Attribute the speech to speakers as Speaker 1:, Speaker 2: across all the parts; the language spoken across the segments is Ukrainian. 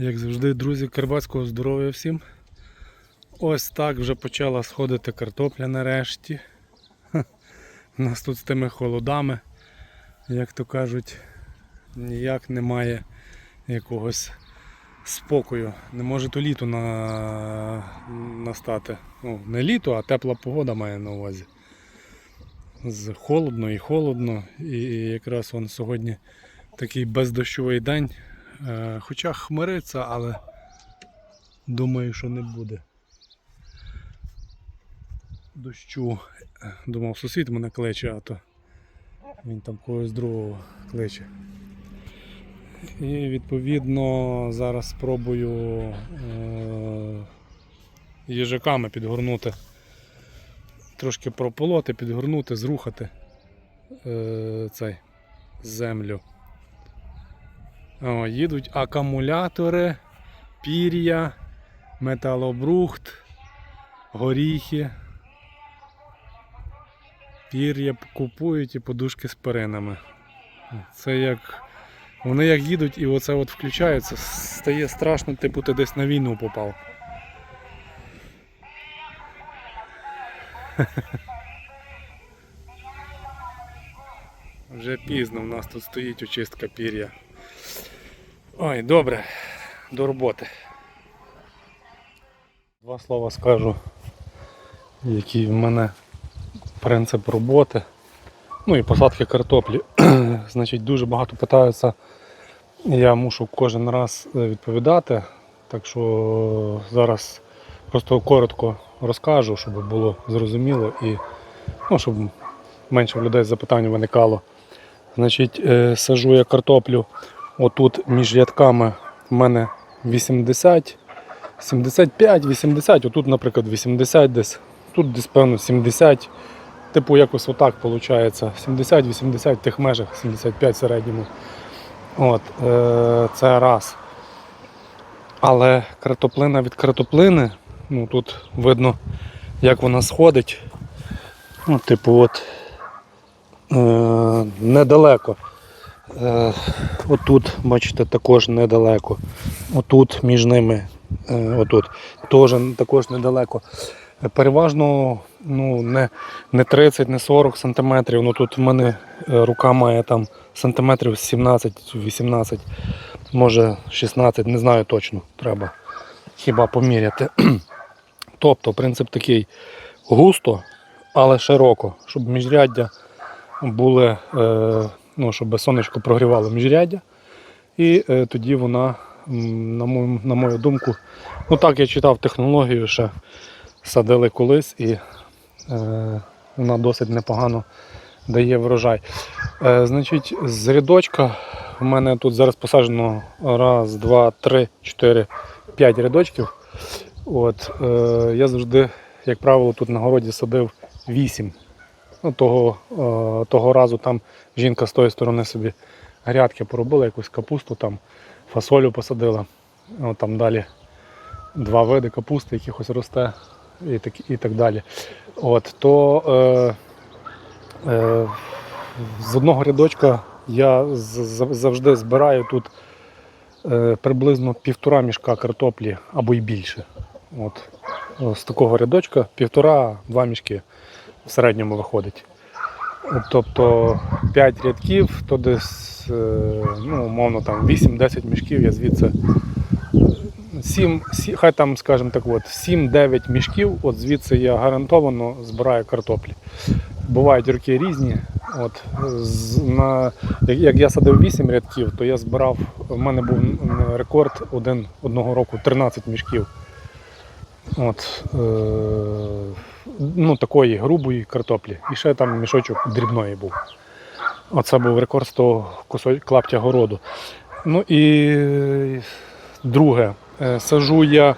Speaker 1: Як завжди, друзі, карбатського здоров'я всім. Ось так вже почала сходити картопля нарешті. У нас тут з тими холодами, як то кажуть, ніяк немає якогось спокою. Не може то літо на... настати. Ну, не літо, а тепла погода має на увазі. З холодно і холодно. І якраз он сьогодні такий бездощовий день. Е, Хоча хмариться, але думаю, що не буде. Дощу. Думав, сусід мене кличе, а то він там когось другого кличе. І відповідно зараз спробую е- їжаками підгорнути. Трошки прополоти, підгорнути, зрухати е- цей землю. О, їдуть акумулятори, пір'я, металобрухт, горіхи. Пір'я купують і подушки з перинами. Це як. Вони як їдуть і оце от включається, стає страшно, типу ти десь на війну попав. Вже пізно, в нас тут стоїть очистка пір'я. Ой, добре, до роботи. Два слова скажу, який в мене принцип роботи. Ну і посадки картоплі. Значить, дуже багато питаються. Я мушу кожен раз е, відповідати. Так що зараз просто коротко розкажу, щоб було зрозуміло і ну, щоб менше в людей запитань виникало. Значить, е, сажу я картоплю отут між рядками в мене 80, 75, 80, отут, наприклад, 80 десь, тут десь певно 70. Типу якось отак виходить. 70-80 в тих межах, 75 в середньому. От, е, це раз. Але картоплина від картоплини, ну тут видно, як вона сходить. Ну, типу, от е, недалеко. Е, отут, бачите, також недалеко. Отут між ними, е, отут, теж також недалеко. Переважно ну, не, не 30, не 40 сантиметрів. Ну тут в мене е, рука має там сантиметрів 17-18, може 16, не знаю точно, треба хіба поміряти. Тобто принцип такий густо, але широко, щоб міжряддя були, ну, щоб сонечко прогрівало міжряддя. І е, тоді вона, на мою, на мою думку, ну так я читав технологію ще садили колись і е, вона досить непогано дає врожай. Е, значить, з рядочка в мене тут зараз посаджено раз, два, три, чотири, п'ять рядочків. От, е, я завжди, як правило, тут на городі садив вісім. Ну, того, е, того разу там жінка з тої сторони собі грядки поробила, якусь капусту, там, фасолю посадила. От, там далі два види капусти, якихось росте і так, і так далі. От, то е, е, з одного рядочка я завжди збираю тут е, приблизно півтора мішка картоплі або й більше. От, з такого рядочка півтора-два мішки в середньому виходить. Тобто 5 рядків, то десь, е, ну, умовно, там 8-10 мішків я звідси 7, хай там, скажімо так, от, 7-9 мішків, от звідси я гарантовано збираю картоплі. Бувають роки різні. От, з, на, як я садив 8 рядків, то я збирав, в мене був рекорд один, одного року 13 мішків. От, е, ну, такої грубої картоплі. І ще там мішочок дрібної був. Оце був рекорд з того клаптя городу. Ну і друге, е, сажу я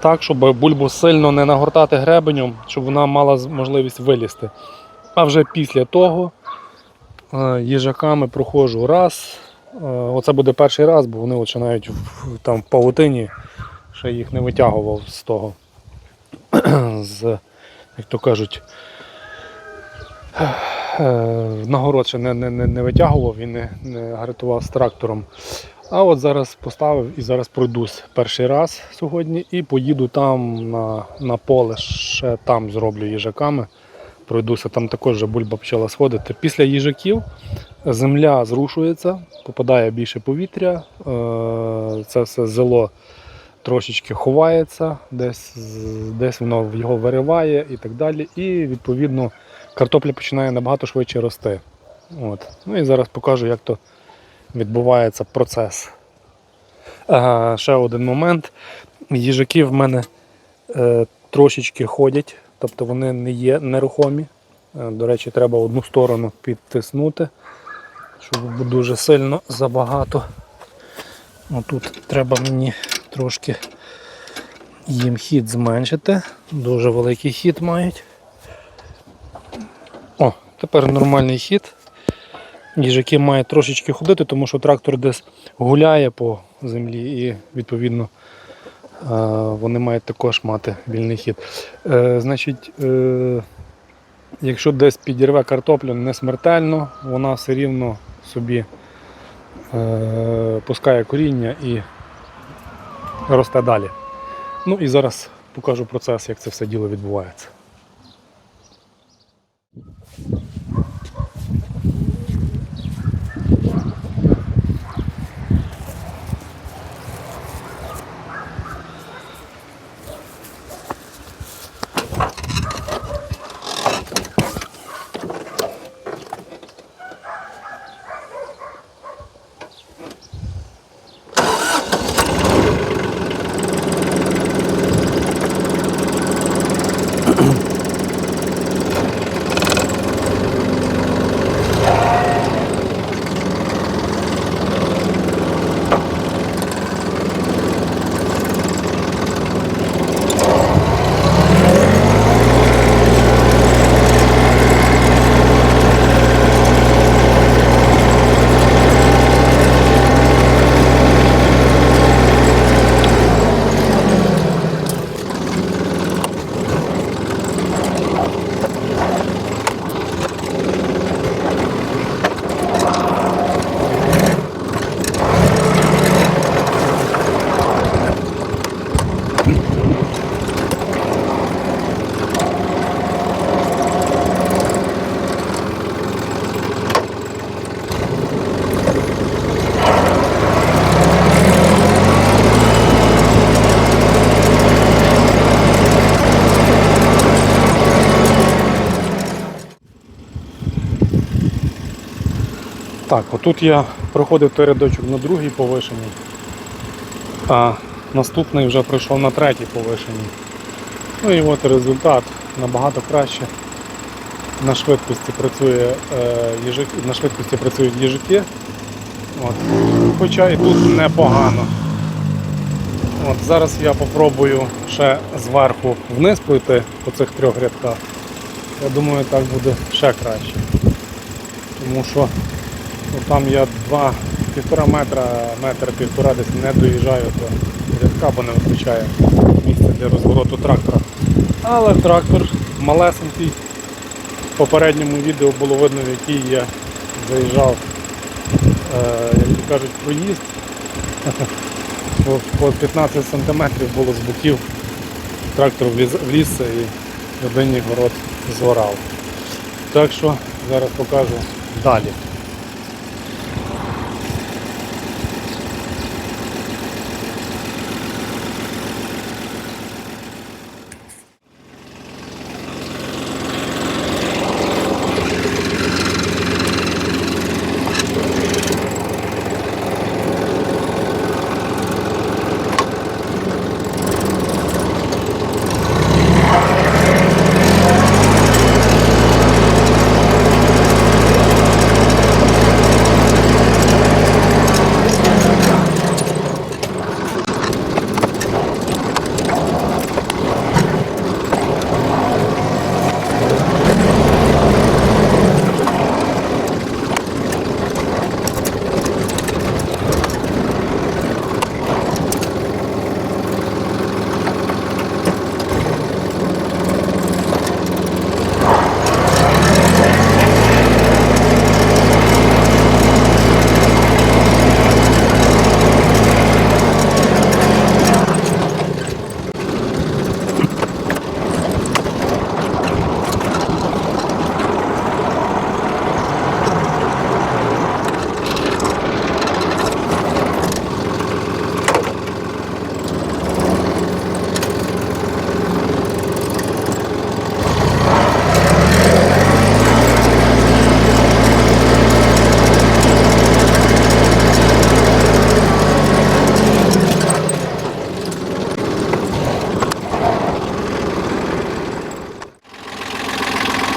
Speaker 1: так, щоб бульбу сильно не нагортати гребенем, щоб вона мала можливість вилізти. А вже після того е, їжаками проходжу раз. Е, Оце буде перший раз, бо вони починають там в павутині, ще їх не витягував з того. з, як то кажуть, е, нагород ще не, не, не, витягував і не, не гарантував з трактором. А от зараз поставив і зараз пройдусь перший раз сьогодні і поїду там на, на поле, ще там зроблю їжаками. Пройдуся, там також вже бульба почала сходити. Після їжаків земля зрушується, попадає більше повітря, е, це все зело трошечки ховається, десь, десь воно його вириває і так далі. І відповідно картопля починає набагато швидше рости. От. Ну і зараз покажу, як то відбувається процес. Ага, ще один момент. Їжаки в мене е, трошечки ходять, тобто вони не є нерухомі. Е, До речі, треба одну сторону підтиснути, щоб дуже сильно забагато. Отут треба мені трошки їм хід зменшити. Дуже великий хід мають. О, тепер нормальний хід. Їжаки мають трошечки ходити, тому що трактор десь гуляє по землі і відповідно е, вони мають також мати вільний хід. Е, Значить, е, якщо десь підірве картоплю не смертельно, вона все рівно собі пускає коріння і росте далі. Ну і зараз покажу процес, як це все діло відбувається. Так, отут я проходив той рядочок на другій повишеній, а наступний вже пройшов на третій повишеній. Ну і от результат набагато краще. На швидкості працює е, їжик, на швидкості працюють їжики. От. Хоча і тут непогано. От, зараз я попробую ще зверху вниз пройти по цих трьох рядках. Я думаю, так буде ще краще. Тому що Ну, там я два, півтора метра, метр півтора десь не доїжджаю до рядка, бо не вистачає місця для розвороту трактора. Але трактор малесенький. В попередньому відео було видно, в який я заїжджав, е, як то кажуть, проїзд. По- По 15 см було з боків. Трактор вліз, і один город згорав. Так що зараз покажу далі.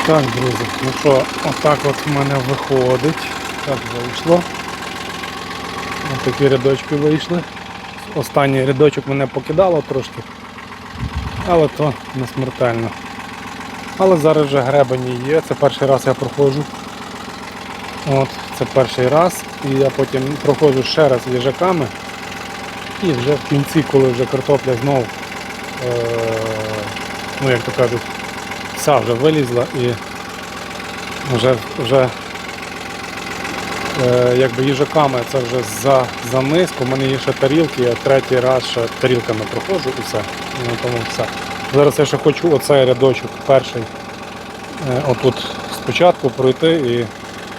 Speaker 1: Так, друзі, ну що, отак от в мене виходить. Так вийшло. Ось такі рядочки вийшли. Останній рядочок мене покидало трошки, але то не смертельно. Але зараз вже гребені є, це перший раз я проходжу. От, це перший раз. І я потім проходжу ще раз їжаками. І вже в кінці, коли вже картопля знов, е- ну як то кажуть, вся вже вилізла і вже, вже е, якби їжаками це вже за, за низько. У мене є ще тарілки, я третій раз ще тарілками проходжу і все. Ну, тому все. Зараз я ще хочу оцей рядочок перший е, отут спочатку пройти і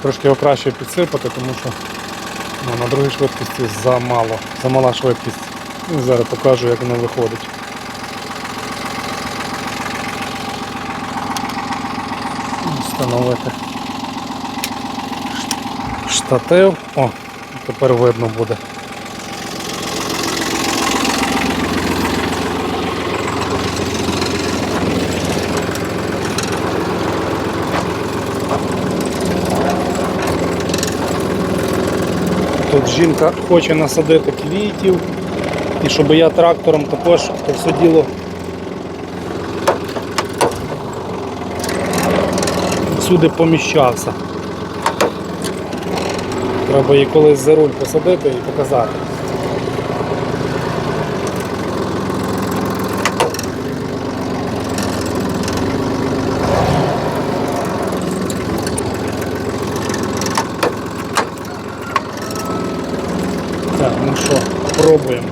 Speaker 1: трошки його краще підсипати, тому що ну, на другій швидкості замало, замала швидкість. І зараз покажу, як воно виходить. Встановити штатив. О, тепер видно буде. Тут жінка хоче насадити квітів і щоб я трактором також це все діло всюди поміщався. Треба її колись за руль посадити і показати. Так, ну що, пробуємо.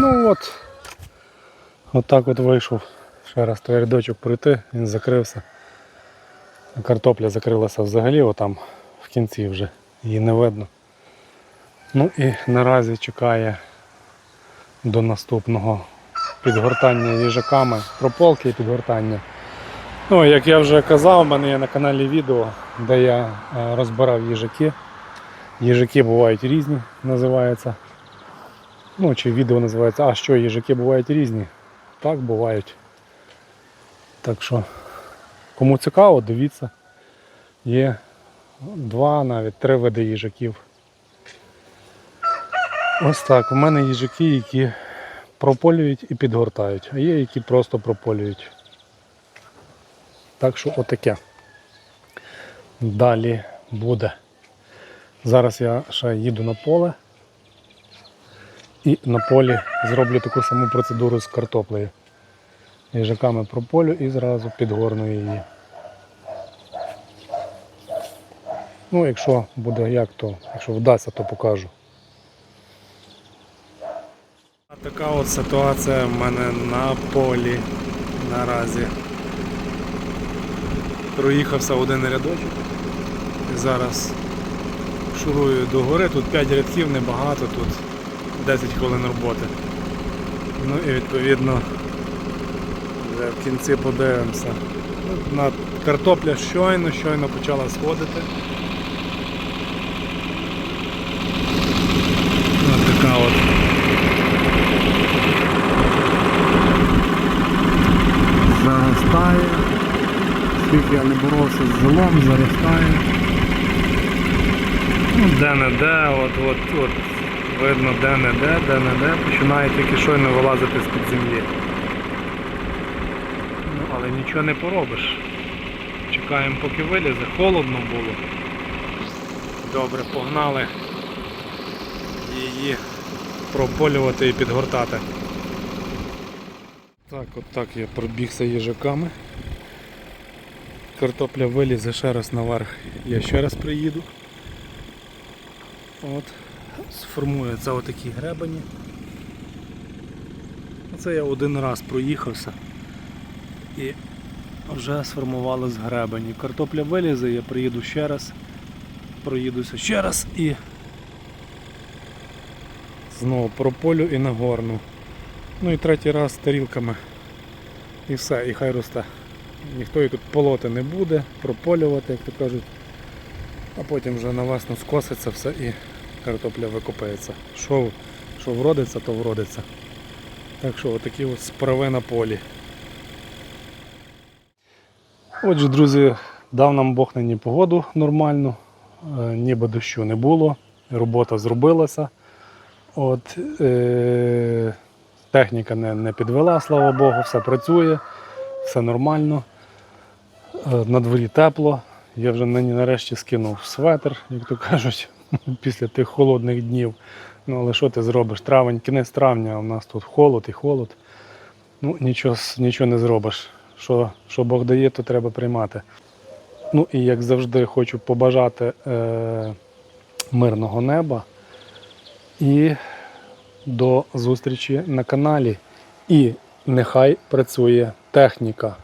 Speaker 1: Ну от. Отак от вийшов. Ще раз той рядочок пройти, він закрився. Картопля закрилася взагалі, отам в кінці вже її не видно. Ну і наразі чекає до наступного підгортання їжаками, прополки і підгортання. Ну, як я вже казав, у мене є на каналі відео, де я е, розбирав їжаки. Їжаки бувають різні, називається. Ну, чи відео називається, а що, їжаки бувають різні. Так, бувають. Так що, кому цікаво, дивіться. Є два, навіть три види їжаків. Ось так. У мене їжаки, які прополюють і підгортають, а є, які просто прополюють. Так що отаке. Далі буде. Зараз я ще їду на поле. І на полі зроблю таку саму процедуру з картоплею. Їжаками прополю і зразу підгорну її. Ну, якщо буде як, то якщо вдасться, то покажу. Така от ситуація в мене на полі наразі. Проїхався один рядочок і зараз шурую до гори. Тут 5 рядків, небагато, тут 10 хвилин роботи. Ну і відповідно вже в кінці подивимося. На картопля щойно, щойно почала сходити. Ось така от. Заростає. Скільки я не боровся з зелом, заростає. Ну, де-не-де, от, от, от, видно де-не-де, де-не-де, починає тільки щойно вилазити з-під землі. Ну, але нічого не поробиш. Чекаємо поки вилізе, холодно було. Добре, погнали її прополювати і підгортати. Так, от так я пробігся їжаками. Картопля вилізе ще раз наверх, я ще раз приїду. От, сформуються отакі гребені. Оце я один раз проїхався і вже сформували з гребені. Картопля вилізе, я приїду ще раз, проїдуся ще раз і знову прополю і нагорну. Ну і третій раз з тарілками. І все, і хай росте. Ніхто її тут полоти не буде, прополювати, як то кажуть. А потім вже на весну скоситься все і картопля викопається. Що, що вродиться, то вродиться. Так що отакі от справи на полі. Отже, друзі, дав нам Бог нині погоду нормальну, е, ніби дощу не було, робота зробилася. От, е, техніка не, не підвела, слава Богу, все працює, все нормально. Е, на дворі тепло. Я вже нині нарешті скинув светр, як то кажуть, після тих холодних днів. Ну, але що ти зробиш? Травень, кінець травня, у нас тут холод і холод. Ну, нічого, нічого не зробиш. Що, що Бог дає, то треба приймати. Ну і як завжди хочу побажати е, мирного неба і до зустрічі на каналі. І нехай працює техніка.